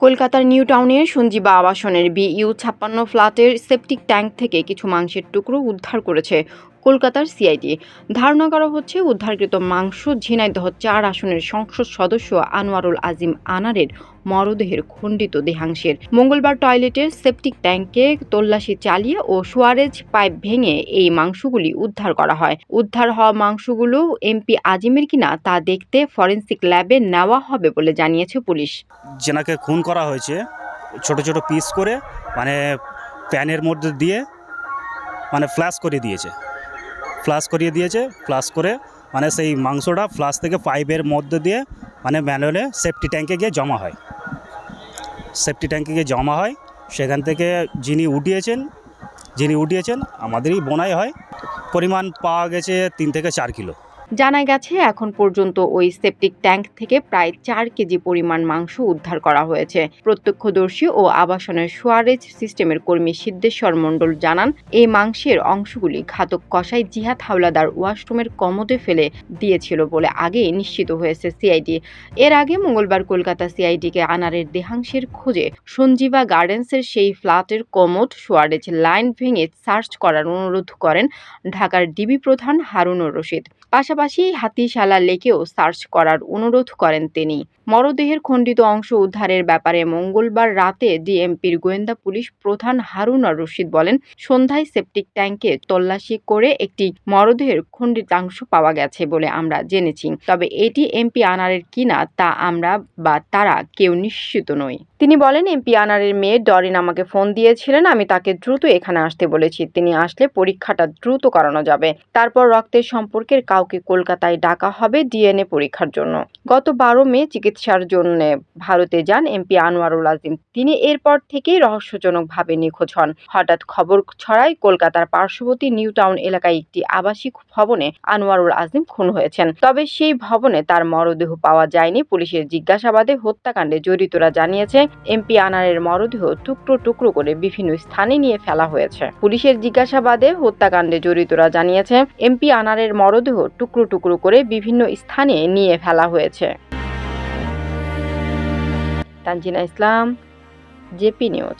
কলকাতার নিউ টাউনের সঞ্জীবা আবাসনের বিইউ ছাপ্পান্ন ফ্ল্যাটের সেপটিক ট্যাঙ্ক থেকে কিছু মাংসের টুকরো উদ্ধার করেছে কলকাতার সিআইডি ধারণা করা হচ্ছে উদ্ধারকৃত মাংস ঝিনাইদহ চার আসনের সংসদ সদস্য আনোয়ারুল আজিম আনারের মরদেহের খণ্ডিত দেহাংশের। মঙ্গলবার টয়লেটের সেপটিক ট্যাঙ্কে তল্লাশি চালিয়ে ও সুয়ারেজ পাইপ ভেঙে এই মাংসগুলি উদ্ধার করা হয়। উদ্ধার হওয়া মাংসগুলো এমপি আজিমের কিনা তা দেখতে ফরেন্সিক ল্যাবে নেওয়া হবে বলে জানিয়েছে পুলিশ। যেনাকে খুন করা হয়েছে, ছোট ছোট পিস করে মানে প্যানের মধ্যে দিয়ে মানে ফ্ল্যাশ করে দিয়েছে। ফ্ল্যাশ করিয়ে দিয়েছে ফ্লাশ করে মানে সেই মাংসটা ফ্লাশ থেকে পাইপের মধ্যে দিয়ে মানে ম্যানুয়ালে সেফটি ট্যাঙ্কে গিয়ে জমা হয়। সেফটি ট্যাঙ্কে গিয়ে জমা হয়, সেখান থেকে যিনি উঠিয়েছেন যিনি উঠিয়েছেন, আমাদেরই বোনাই হয়। পরিমাণ পাওয়া গেছে তিন থেকে চার কিলো। জানা গেছে, এখন পর্যন্ত ওই সেপটিক ট্যাঙ্ক থেকে প্রায় চার কেজি পরিমাণ মাংস উদ্ধার করা হয়েছে। প্রত্যক্ষদর্শী ও আবাসনের সোয়ারেজ সিস্টেমের কর্মী সিদ্ধেশ্বর মণ্ডল জানান, এই মাংসের অংশগুলি ঘাতক কসাই জিহাদ হাওলাদার ওয়াশরুমের কমোডে ফেলে দিয়েছিল বলে আগে নিশ্চিত হয়েছে সিআইডি। এর আগে মঙ্গলবার কলকাতা সিআইডিকে আনারের দেহাংশের খোঁজে সঞ্জীবা গার্ডেন্সের সেই ফ্ল্যাটের কমোড সোয়ারেজ লাইন ভেঙে সার্চ করার অনুরোধ করেন ঢাকার ডিবি প্রধান হারুনুর রশিদ। পাশাপাশি হাতিশালা লেকেও সার্চ করার অনুরোধ করেন তিনি। মরদেহের খণ্ডিত অংশ উদ্ধারের ব্যাপারে মঙ্গলবার রাতে ডিএমপির গোয়েন্দা পুলিশ প্রধান হারুনা রশিদ বলেন, সন্ধ্যায় সেপটিক ট্যাঙ্কে তল্লাশি করে একটি মরদেহের খণ্ডিতাংশ পাওয়া গেছে বলে আমরা জেনেছি। তবে এটি এমপি আনারের কিনা তা আমরা বা তারা কেউ নিশ্চিত নই। তিনি বলেন, এমপি আনারের মেয়ে ডরিন আমাকে ফোন দিয়েছিলেন, আমি তাকে দ্রুত এখানে আসতে বলেছি। তিনি আসলে পরীক্ষাটা দ্রুত করানো যাবে। তারপর রক্তের সম্পর্কের কাউকে কলকাতায় ডাকা হবে ডিএনএ পরীক্ষার জন্য। গত বারো মে চিকিৎসার জন্য ভারতে যান এমপি আনোয়ারুল আজিম। তিনি এরপর থেকেই রহস্যজনকভাবে নিখোঁজ হন। হঠাৎ খবর ছড়ায় কলকাতার পার্শ্ববর্তী নিউ টাউন এলাকায় একটি আবাসিক ভবনে আনোয়ারুল আজিম খুন হয়েছেন। তবে সেই ভবনে তার মরদেহ পাওয়া যায়নি। পুলিশের জিজ্ঞাসাবাদে হত্যাকাণ্ডে জড়িতরা জানিয়েছে, এমপি আনারের মরদেহ টুকরো টুকরো করে বিভিন্ন স্থানে নিয়ে ফেলা হয়েছে। পুলিশের জিজ্ঞাসাবাদে হত্যাকাণ্ডে জড়িতরা জানিয়েছে, এমপি আনারের মরদেহ টুকরো টুকরো করে বিভিন্ন স্থানে নিয়ে ফেলা হয়েছে। Tanjina Islam JP news.